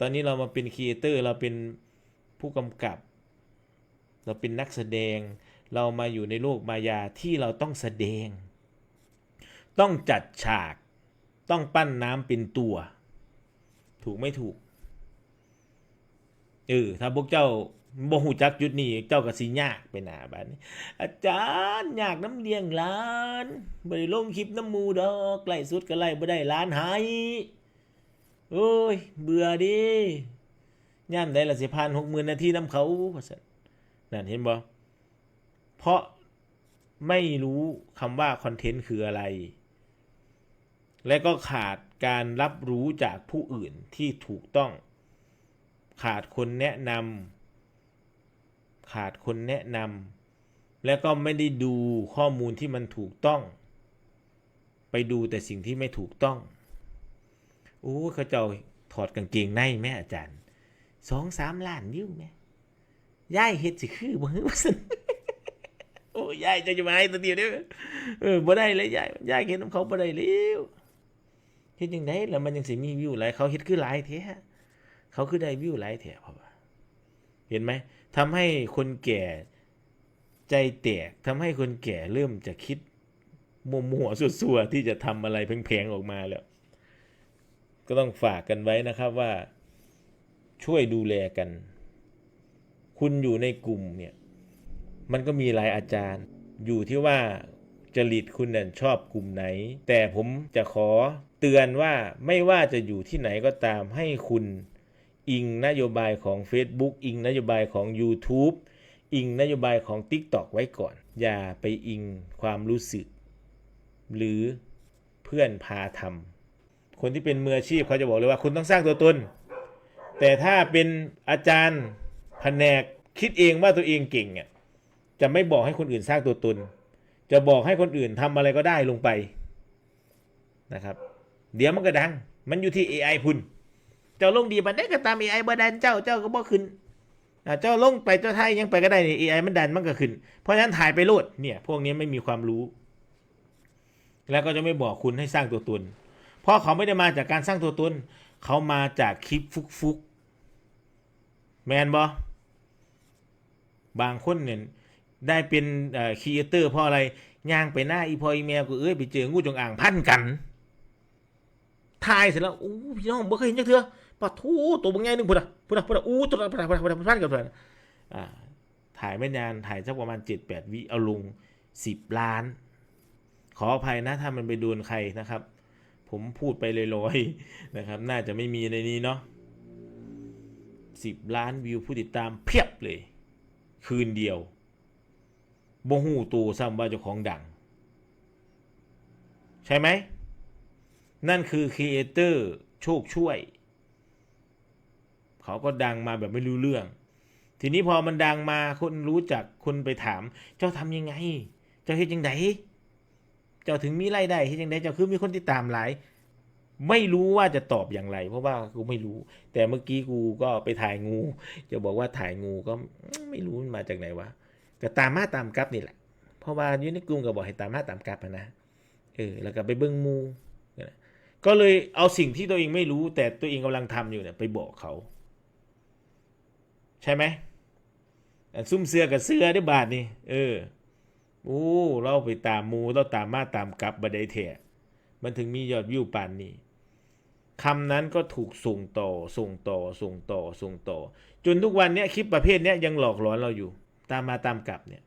ตอนนี้เรามาเป็นครีเอเตอร์เราเป็นผู้กำกับ เราเป็นนักแสดง เรามาอยู่ในโลกมายาที่เราต้องแสดง ต้องจัดฉาก ต้องปั้นน้ำเป็นตัว ถูกไม่ถูกเออถ้าพวกเจ้าบ่หูจักจุดนี้เจ้าก็สิยากไปหนาบัดนี้อาจารย์อยากน้ำเลี้ยงล้านบ่ได้ลงคลิปน้ำมูดอกไล่สุดก็ไล่บ่ได้ล้านหาย โอ้ย เบื่อดิย่ามได้ละสิพันหกหมื่นนาทีน้ำเขาว่าซั่นนั่นเห็นบ่เพราะไม่รู้คำว่าคอนเทนต์คืออะไร และก็ขาดการรับรู้จากผู้อื่นที่ถูกต้อง ขาดคนแนะนำขาดคนแนะนำและก็ไม่ได้ดูข้อมูลที่มันถูกต้อง ไปดูแต่สิ่งที่ไม่ถูกต้อง อ้เขาเจ้าถอดกางเกงในแม่อาจารย์สองสามล้านวิวแม่ย่ายเฮ็ดสิคือบ่ฮึว่าซั่นโอ้ยายจะจะมาให้ตัวเดียวเด้อเออบ่ได้เลยยายยายเห็นของเขาบ่ได้แล้วเฮ็ดจังไดแล้วมันยังสิมีวิวหลายเขาเฮ็ดคือหลายแท้เขาคือได้วิวหลายแท้เพราะว่าเห็นไหมทำให้คนแก่ใจแตกทำให้คนแก่เริ่มจะคิดมัวๆซั่วๆที่จะทำอะไรแพงๆออกมาแล้ว ก็ต้องฝากกันไว้นะครับว่าช่วยดูแลกัน คุณอยู่ในกลุ่มเนี่ย มันก็มีหลายอาจารย์ อยู่ที่ว่าจริตคุณน่ะชอบกลุ่มไหน แต่ผมจะขอเตือนว่าไม่ว่าจะอยู่ที่ไหนก็ตามให้คุณอิงนโยบายของ Facebook อิงนโยบายของ YouTube อิงนโยบายของ TikTok ไว้ก่อน อย่าไปอิงความรู้สึก หรือเพื่อนพาทำ คนที่เป็นมืออาชีพเขาจะบอกเลยว่าคุณต้องสร้างตัวตน แต่ถ้าเป็นอาจารย์แผนกคิดเองว่าตัวเองเก่งอะจะไม่บอกให้คนอื่นสร้างตัวตน จะบอกให้คนอื่นทำอะไรก็ได้ลงไปนะครับ เดี๋ยวมันก็ดัง มันอยู่ที่ AI พุ่น เจ้าลงดีบันได้ก็ตาม AI บ่ดันเจ้าเจ้าก็บ่ขึ้นเจ้าลงไปเจ้าไทยยังไปก็ได้นี่ AI มันดันมันก็ขึ้น เพราะฉะนั้นถ่ายไปโลดเนี่ย พวกนี้ไม่มีความรู้ แล้วก็จะไม่บอกคุณให้สร้างตัวตน เพราะเขาไม่ได้มาจากการสร้างตัวตนเขามาจากคลิปฟุกๆแมนบอบางคนเนี่ยได้เป็นครีเอเตอร์เพราะอะไรย่างไปหน้าอีพออีเมลก็เอ้ยไปเจองูจงอ่างพันกันทายเสร็จแล้วอู้พี่น้องบ่เคยเห็นจักเทื่อปะทูตัวบางแง่นึงพุ่นอะพุ่นอะพุ่นอะอู้ตัวพุ่นอะพุ่นอะพุ่นอะพันกันพุ่อะอ่าถ่ายไม่นานถ่ายสักประมาณ7 8วิเอาลง10ล้าน ขออภัยนะถ้ามันไปโดนใครนะครับ ผมพูดไปลอยๆนะครับ น่าจะไม่มีในนี้เนาะ10ล้านวิวผู้ติดตามเพียบเลย คืนเดียวบ่หูตูซ้ำว่าเจ้าของดัง ใช่ไหม นั่นคือครีเอเตอร์โชคช่วย เขาก็ดังมาแบบไม่รู้เรื่อง ทีนี้พอมันดังมาคนรู้จักคนไปถาม เจ้าทำยังไง เจ้าเฮ็ดยังไง เจ้าถึงมีรายได้เฮ็ดยังไงเจ้าคือมีคนติดตามหลาย ไม่รู้ว่าจะตอบอย่างไร เพราะว่ากูไม่รู้ แต่เมื่อกี้กูก็ไปถ่ายงู จะบอกว่าถ่ายงูก็ไม่รู้มันมาจากไหนวะก็ตามมาตามกลับนี่แหละ เพราะว่ายู่ในกลุ่มก็บอกให้ตามมาตามกลับนะเออแล้วก็ไปเบิ้งมูก็เลยเอาสิ่งที่ตัวเองไม่รู้ แต่ตัวเองกำลังทำอยู่เนี่ยไปบอกเขา ใช่ไหมซุ่มเสือกับเสือได้บาทนี่เออ โอ้เราไปตามมูเราตามมาตามกลับบัไดเถะมันถึงมียอดวิวปานนี้คำนั้นก็ถูกส่งต่อส่งต่อส่งต่อส่งต่อ จนทุกวันนี้คลิปประเภทนี้ยังหลอกหลอนเราอยู่ ตามมาตามกลับเนี่ย